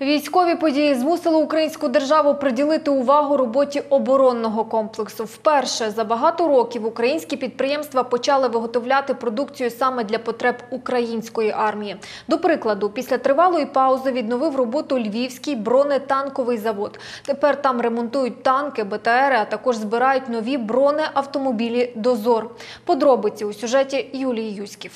Військові події змусили українську державу приділити увагу роботі оборонного комплексу. Вперше за багато років українські підприємства почали виготовляти продукцію саме для потреб української армії. До прикладу, після тривалої паузи відновив роботу Львівський бронетанковий завод. Тепер там ремонтують танки, БТРи, а також збирають нові бронеавтомобілі «Дозор». Подробиці у сюжеті Юлії Юськів.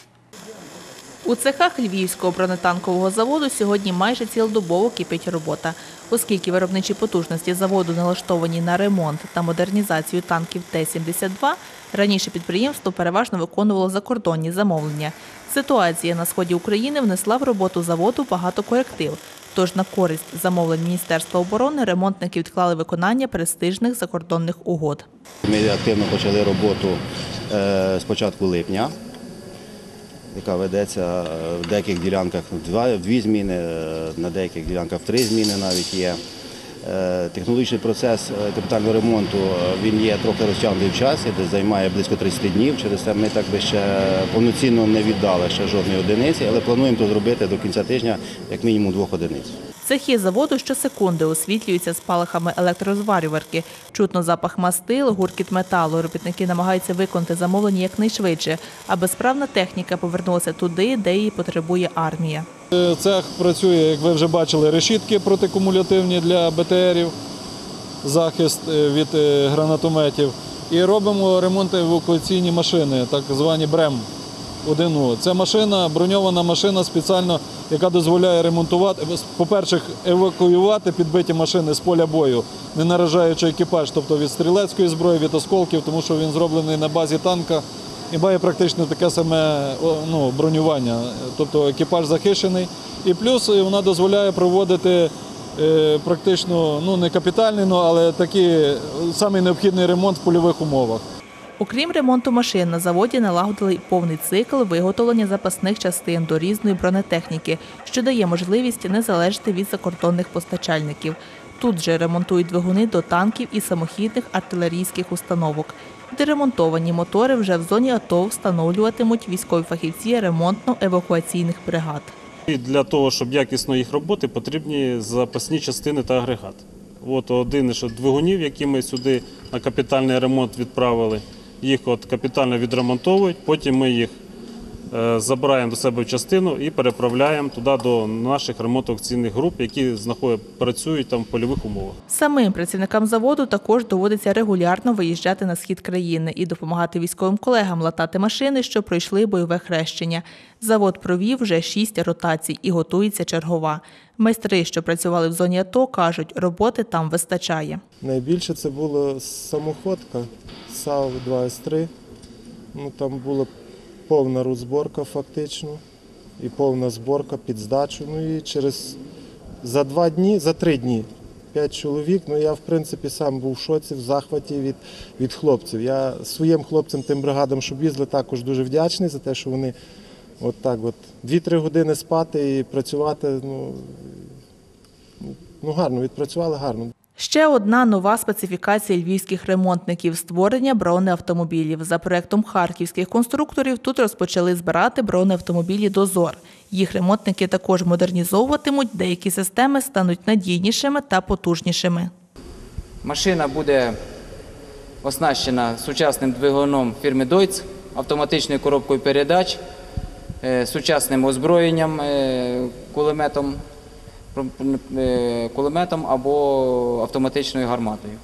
У цехах Львівського бронетанкового заводу сьогодні майже цілодобово кипить робота. Оскільки виробничі потужності заводу налаштовані на ремонт та модернізацію танків Т-72, раніше підприємство переважно виконувало закордонні замовлення. Ситуація на сході України внесла в роботу заводу багато коректив. Тож на користь замовлень Міністерства оборони ремонтники відклали виконання престижних закордонних угод. Ми активно почали роботу е, з початку липня, яка ведеться е, в деяких ділянках дві зміни, е, на деяких ділянках три зміни навіть є. Е, Технологічний процес е, капітального ремонту е, він є трохи розтягнутий в часі, де займає близько 30 днів. Через це ми так би ще повноцінно не віддали ще жодної одиниці, але плануємо то зробити до кінця тижня як мінімум двох одиниць. Цехи заводу щосекунди освітлюються спалахами електрозварюварки. Чутно запах мастил, гуркіт металу. Робітники намагаються виконати замовлення якнайшвидше, аби справна техніка повернулася туди, де її потребує армія. Е, Цех працює, як ви вже бачили, решітки протикумулятивні для БТРів, захист е, від е, гранатометів. І робимо ремонт евакуаційні машини, так звані БРЕМ 1У. Це машина, броньована машина спеціально, яка дозволяє ремонтувати, по-перше, евакуювати підбиті машини з поля бою, не наражаючи екіпаж, тобто від стрілецької зброї, від осколків, тому що він зроблений на базі танка і має практично таке саме ну, бронювання, тобто екіпаж захищений. І плюс е, вона дозволяє проводити е, практично ну, не капітальний, ну, але такий е, самий необхідний ремонт в польових умовах. Окрім ремонту машин, на заводі налагодили повний цикл виготовлення запасних частин до різної бронетехніки, що дає можливість не залежати від закордонних постачальників. Тут же ремонтують двигуни до танків і самохідних артилерійських установок. Деремонтовані мотори вже в зоні АТО встановлюватимуть військові фахівці ремонтно-евакуаційних бригад. Для того, щоб якісно їх роботи, потрібні запасні частини та агрегат. От один із двигунів, які ми сюди на капітальний ремонт відправили, їх от капітально відремонтовують, потім ми їх забираємо до себе частину і переправляємо туди до наших ремонтно-акційних груп, які знаходять, працюють там в польових умовах. Самим працівникам заводу також доводиться регулярно виїжджати на схід країни і допомагати військовим колегам латати машини, що пройшли бойове хрещення. Завод провів вже шість ротацій і готується чергова. Майстри, що працювали в зоні АТО, кажуть, роботи там вистачає. Найбільше це була самоходка САУ 2С3. Ну, там була повна розборка фактично і повна зборка під здачу. Ну і через за два дні, за три дні, п'ять чоловік. Ну я в принципі сам був в шоці, в захваті від, від хлопців. Я своїм хлопцям, тим бригадам, що візли, також дуже вдячний за те, що вони от так от дві-три години спати і працювати. Ну, ну гарно, відпрацювали гарно. Ще одна нова специфікація львівських ремонтників створення бронеавтомобілів. За проектом харківських конструкторів тут розпочали збирати бронеавтомобілі Дозор. Їх ремонтники також модернізовуватимуть, деякі системи стануть надійнішими та потужнішими. Машина буде оснащена сучасним двигуном фірми Deutz, автоматичною коробкою передач, е, сучасним озброєнням, е, кулеметом, кулеметом або автоматичною гарматою.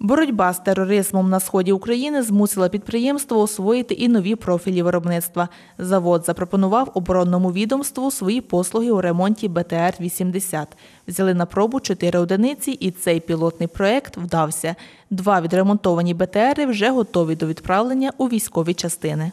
Боротьба з тероризмом на сході України змусила підприємство освоїти і нові профілі виробництва. Завод запропонував оборонному відомству свої послуги у ремонті БТР-80. Взяли на пробу чотири одиниці, і цей пілотний проект вдався. Два відремонтовані БТРи вже готові до відправлення у військові частини.